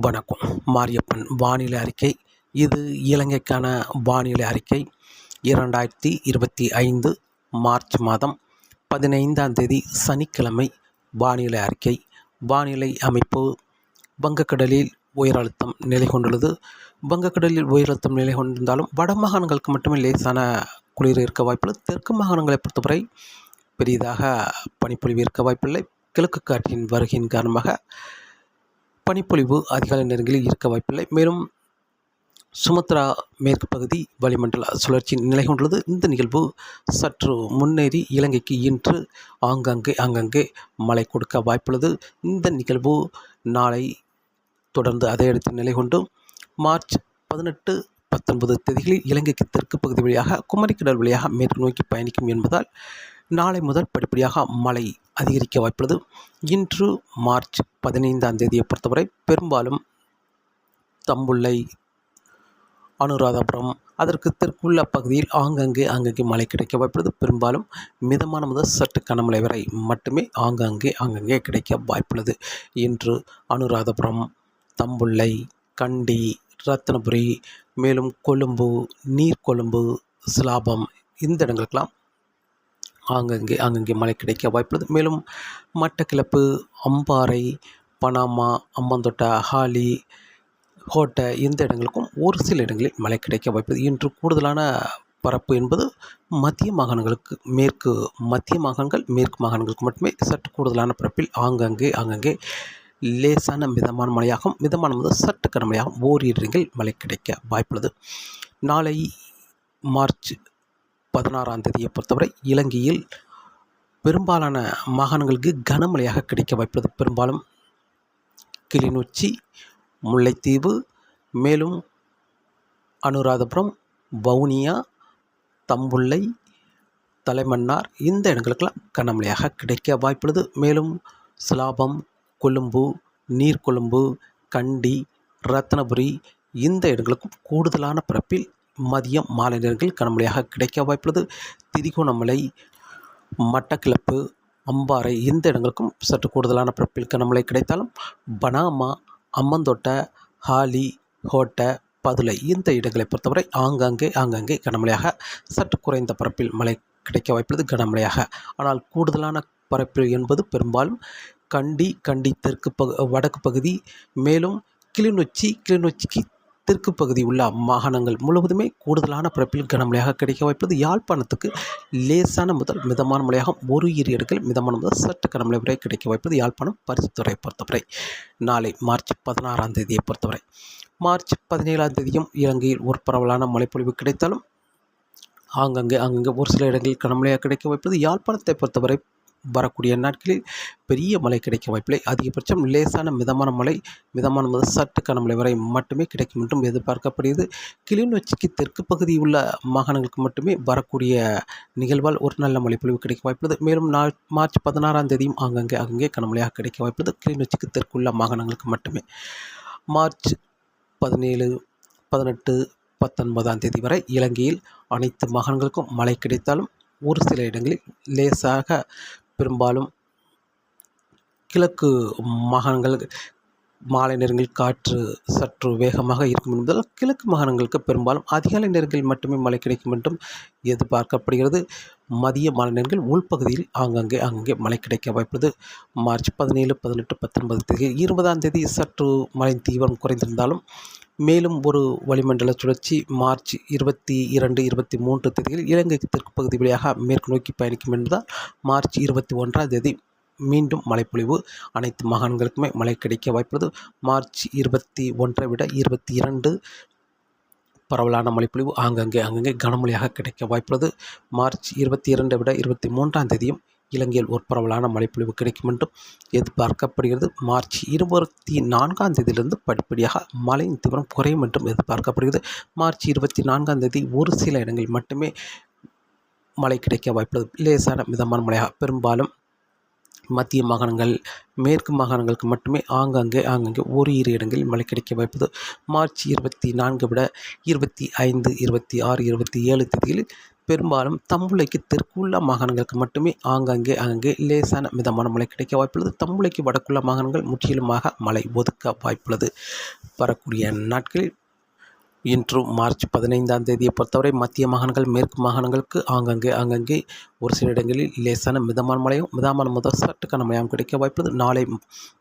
வணக்கம். மாரியப்பன் வானிலை அறிக்கை. இது இலங்கைக்கான வானிலை அறிக்கை. இரண்டாயிரத்தி இருபத்தி ஐந்து மார்ச் மாதம் பதினைந்தாம் தேதி சனிக்கிழமை வானிலை அறிக்கை. வானிலை அமைப்பு வங்கக்கடலில் உயர் அழுத்தம் நிலை கொண்டுள்ளது. வங்கக்கடலில் உயர் அழுத்தம் நிலை கொண்டிருந்தாலும் வட மாகாணங்களுக்கு மட்டுமே லேசான குளிர் இருக்க வாய்ப்புள்ளது. தெற்கு மாகாணங்களை பொறுத்தவரை பெரிதாக பனிப்பொழிவு இருக்க வாய்ப்பில்லை. கிழக்கு காற்றின் வருகையின் காரணமாக பனிப்பொழிவு அதிகாலை நேரங்களில் இருக்க வாய்ப்பில்லை. மேலும் சுமத்ரா மேற்கு பகுதி வளிமண்டல சுழற்சி நிலை கொண்டுள்ளது. இந்த நிகழ்வு சற்று முன்னேறி இலங்கைக்கு இன்று ஆங்காங்கே ஆங்காங்கே மழை கொடுக்க வாய்ப்புள்ளது. இந்த நிகழ்வு நாளை தொடர்ந்து அதே இடத்தில் நிலை கொண்டு மார்ச் பதினெட்டு பத்தொன்பது தேதிகளில் இலங்கைக்கு தெற்கு பகுதி வழியாக குமரிக்கடல் வழியாக மேற்கு நோக்கி பயணிக்கும் என்பதால் நாளை முதல் படிப்படியாக மழை அதிகரிக்க வாய்ப்புள்ளது. இன்று மார்ச் பதினைந்தாம் தேதியை பொறுத்தவரை பெரும்பாலும் தம்புள்ளை அனுராதபுரம் அதற்கு தெற்குள்ள பகுதியில் ஆங்காங்கே ஆங்காங்கே மழை கிடைக்க வாய்ப்புள்ளது. பெரும்பாலும் மிதமான முதல் சற்று கனமழை வரை மட்டுமே ஆங்காங்கே ஆங்காங்கே கிடைக்க வாய்ப்புள்ளது. இன்று அனுராதபுரம் தம்புள்ளை கண்டி ரத்னபுரி மேலும் கொழும்பு நீர்கொழும்பு சிலாபம் இந்த இடங்களுக்கெல்லாம் ஆங்கங்கே அங்கங்கே மழை கிடைக்க வாய்ப்புள்ளது. மேலும் மட்டக்கிளப்பு அம்பாறை பனாமா அம்மந்தோட்டை ஹாலி கோட்டை இந்த இடங்களுக்கும் ஒரு சில இடங்களில் மழை கிடைக்க வாய்ப்பு இன்று கூடுதலான பரப்பு என்பது மத்திய மாகாணங்களுக்கு மேற்கு மத்திய மாகாணங்கள் மேற்கு மாகாணங்களுக்கு மட்டுமே சற்று கூடுதலான பரப்பில் ஆங்கங்கே ஆங்கங்கே லேசான மிதமான மழையாகும் மிதமான முதல் சற்று கனமழையாகும் ஓரிரு இடங்களில் மழை கிடைக்க வாய்ப்புள்ளது. நாளை மார்ச் பதினாறாம் தேதியை பொறுத்தவரை இலங்கையில் பெரும்பாலான மாகாணங்களுக்கு கனமழையாக கிடைக்க வாய்ப்புள்ளது. பெரும்பாலும் கிளிநொச்சி முல்லைத்தீவு மேலும் அனுராதபுரம் வவுனியா தம்புள்ளை தலைமன்னார் இந்த இடங்களுக்கெல்லாம் கனமழையாக கிடைக்க வாய்ப்புள்ளது. மேலும் சிலாபம் கொழும்பு நீர்கொழும்பு கண்டி ரத்னபுரி இந்த இடங்களுக்கும் கூடுதலான பரப்பில் மதியம் மாலை நேரங்கள் கனமழையாக கிடைக்க வாய்ப்புள்ளது. திரிகோணமலை மட்டக்கிளப்பு அம்பாறை இந்த இடங்களுக்கும் சற்று கூடுதலான பரப்பில் கனமழை கிடைத்தாலும் பனாமா அம்மந்தோட்டை ஹாலி ஹோட்டை பதுளை இந்த இடங்களை பொறுத்தவரை ஆங்காங்கே ஆங்காங்கே கனமழையாக சற்று குறைந்த பரப்பில் மழை கிடைக்க வாய்ப்புள்ளது கனமழையாக. ஆனால் கூடுதலான பரப்பு என்பது பெரும்பாலும் கண்டி கண்டி தெற்கு பகு வடக்கு பகுதி மேலும் கிளிநொச்சி கிளிநொச்சிக்கு தெற்கு பகுதி உள்ள மாகாணங்கள் முழுவதுமே கூடுதலான பரப்பில் கனமழையாக கிடைக்க வாய்ப்பது யாழ்ப்பாணத்துக்கு லேசான முதல் மிதமான மழையாக ஒரு இரு இடங்கள் மிதமான முதல் சற்று கனமழை வரை கிடைக்க வாய்ப்பது யாழ்ப்பாணம் பரிசுத்துறை பொறுத்தவரை நாளை மார்ச் பதினாறாம் தேதியை பொறுத்தவரை. மார்ச் பதினேழாம் தேதியும் இலங்கையில் ஒரு பரவலான மழைப்பொழிவு கிடைத்தாலும் ஆங்கங்கே அங்கங்கே ஒரு சில இடங்களில் கனமழையாக கிடைக்க வாய்ப்பது யாழ்ப்பாணத்தை பொறுத்தவரை வரக்கூடிய நாட்களில் பெரிய மழை கிடைக்க வாய்ப்பில்லை. அதிகபட்சம் லேசான மிதமான மழை மிதமான முதல் சற்று மழை வரை மட்டுமே கிடைக்கும் என்றும் எதிர்பார்க்கப்படுகிறது. கிளிநொச்சிக்கு தெற்கு பகுதி உள்ள மாகாணங்களுக்கு மட்டுமே வரக்கூடிய நிகழ்வால் ஒரு நல்ல மழைப்பொழிவு கிடைக்க வாய்ப்புள்ளது. மேலும் நாள் மார்ச் பதினாறாம் தேதியும் ஆங்கங்கே அங்கங்கே கனமழையாக கிடைக்க வாய்ப்புள்ளது. கிளிநொச்சிக்கு தெற்குள்ள மாகாணங்களுக்கு மட்டுமே மார்ச் பதினேழு பதினெட்டு பத்தொன்பதாம் தேதி வரை இலங்கையில் அனைத்து மாகாணங்களுக்கும் மழை கிடைத்தாலும் ஒரு சில இடங்களில் லேசாக பெரும்பாலும் கிழக்கு மாகாணங்கள் மாலை நேரங்களில் காற்று சற்று வேகமாக இருக்கும் என்பதால் கிழக்கு மாகாணங்களுக்கு பெரும்பாலும் அதிகாலை நேரங்களில் மட்டுமே மழை கிடைக்கும் என்றும் எதிர்பார்க்கப்படுகிறது. மதிய மாலை நேரங்கள் உள்பகுதியில் ஆங்காங்கே அங்கங்கே மழை கிடைக்க வாய்ப்புள்ளது. மார்ச் பதினேழு பதினெட்டு பத்தொன்பது தேதி இருபதாம் தேதி சற்று மழை தீவிரம் குறைந்திருந்தாலும் மேலும் ஒரு வளிமண்டல சுழற்சி மார்ச் இருபத்தி இரண்டு இருபத்தி மூன்று தேதியில் இலங்கைக்கு தெற்கு பகுதி வழியாக மேற்கு நோக்கி பயணிக்கும் என்பதால் மார்ச் இருபத்தி ஒன்றாம் தேதி மீண்டும் மழைப்பொழிவு. அனைத்து மாகாணங்களுக்குமே மழை கிடைக்க வாய்ப்புள்ளது. மார்ச் இருபத்தி ஒன்றை விட இருபத்தி இரண்டு பரவலான மழைப்பொழிவு ஆங்கங்கே அங்கங்கே கனமழையாக கிடைக்க வாய்ப்புள்ளது. மார்ச் இருபத்தி இரண்டை விட இருபத்தி மூன்றாம் தேதியும் இலங்கையில் ஒரு பரவலான மழைப்பொழிவு கிடைக்கும் என்றும் எதிர்பார்க்கப்படுகிறது. மார்ச் இருபத்தி நான்காம் தேதியிலிருந்து படிப்படியாக மழையின் தீவிரம் குறையும் என்றும் எதிர்பார்க்கப்படுகிறது. மார்ச் இருபத்தி நான்காம் தேதி ஒரு சில இடங்களில் மட்டுமே மழை கிடைக்க வாய்ப்புள்ளது. லேசான மிதமான மழையாக பெரும்பாலும் மத்திய மாகாணங்கள் மேற்கு மாகாணங்களுக்கு மட்டுமே ஆங்காங்கே ஆங்காங்கே ஒரு இரு இடங்களில் மழை கிடைக்க வாய்ப்புது மார்ச் இருபத்தி நான்கு விட இருபத்தி ஐந்து இருபத்தி ஆறு இருபத்தி ஏழு தேதியில் பெரும்பாலும் தம்புளைக்கு தெற்குள்ள மாகாணங்களுக்கு மட்டுமே ஆங்காங்கே அங்கே லேசான மிதமான மழை கிடைக்க வாய்ப்புள்ளது. தம்புளைக்கு வடக்குள்ள மாகாணங்கள் முற்றிலுமாக மழை ஒதுக்க வாய்ப்புள்ளது. வரக்கூடிய நாட்களில் இன்று மார்ச் பதினைந்தாம் தேதியை பொறுத்தவரை மத்திய மாகாணங்கள் மேற்கு மாகாணங்களுக்கு ஆங்கங்கே அங்கங்கே ஒரு சில இடங்களில் லேசான மிதமான மழையும் மிதமான முதல் சற்று கனமழையும் கிடைக்க வாய்ப்புள்ளது. நாளை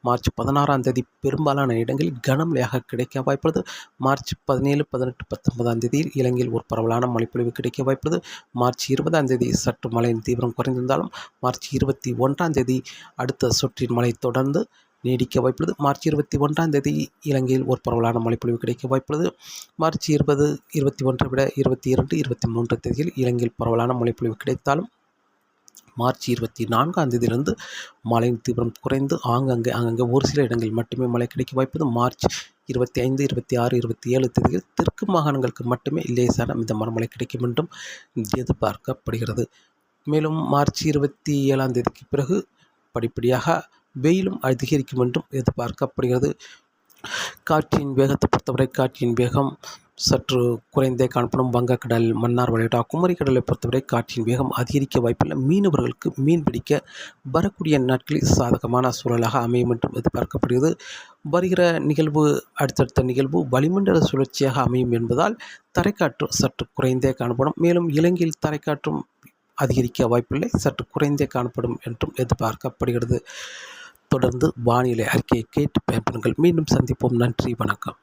மார்ச் பதினாறாம் தேதி பெரும்பாலான இடங்களில் கனமழையாக கிடைக்க வாய்ப்புள்ளது. மார்ச் பதினேழு பதினெட்டு பத்தொன்பதாம் தேதியில் இலங்கையில் ஒரு பரவலான மழைப்பொழிவு கிடைக்க வாய்ப்புள்ளது. மார்ச் இருபதாம் தேதி சற்று மழையின் தீவிரம் குறைந்திருந்தாலும் மார்ச் இருபத்தி ஒன்றாம் தேதி அடுத்த சுற்றின் மழை தொடர்ந்து நீடிக்க வாய்ப்புள்ளது. மார்ச் இருபத்தி ஒன்றாம் தேதி இலங்கையில் ஒரு பரவலான மழைப்பொழிவு கிடைக்க வாய்ப்புள்ளது. மார்ச் இருபது இருபத்தி ஒன்றை விட இருபத்தி இரண்டு இருபத்தி மூன்று தேதியில் இலங்கையில் பரவலான மழைப்பொழிவு கிடைத்தாலும் மார்ச் இருபத்தி நான்காம் தேதியிலிருந்து மழையின் தீவிரம் குறைந்து ஆங்கங்கே அங்கங்கே ஒரு சில இடங்களில் மட்டுமே மழை கிடைக்க வாய்ப்பது மார்ச் இருபத்தி ஐந்து இருபத்தி ஆறு இருபத்தி ஏழு தேதியில் தெற்கு மாகாணங்களுக்கு மட்டுமே லேசான மிதமான மழை கிடைக்கும் என்றும் எதிர்பார்க்கப்படுகிறது மேலும் மார்ச் இருபத்தி ஏழாம் தேதிக்கு பிறகு படிப்படியாக வெயிலும் அதிகரிக்கும் என்றும் எதிர்பார்க்கப்படுகிறது. காற்றின் வேகத்தை பொறுத்தவரை காற்றின் வேகம் சற்று குறைந்தே காணப்படும் வங்கக்கடல் மன்னார் வளைகுடா குமரி கடலை பொறுத்தவரை காற்றின் வேகம் அதிகரிக்க வாய்ப்புள்ள மீனவர்களுக்கு மீன் பிடிக்க வரக்கூடிய நாட்களில் சாதகமான சூழலாக அமையும் என்றும் எதிர்பார்க்கப்படுகிறது. வருகிற நிகழ்வு அடுத்தடுத்த நிகழ்வு வளிமண்டல சுழற்சியாக அமையும் என்பதால் தரைக்காற்று சற்று குறைந்தே காணப்படும். மேலும் இலங்கையில் தரைக்காற்றும் அதிகரிக்க வாய்ப்பில்லை சற்று குறைந்தே காணப்படும் என்றும் எதிர்பார்க்கப்படுகிறது. தொடர்ந்து வானிலை அறிக்கையை கேட்டு பயன்படுங்கள் மீண்டும் சந்திப்போம். நன்றி. வணக்கம்.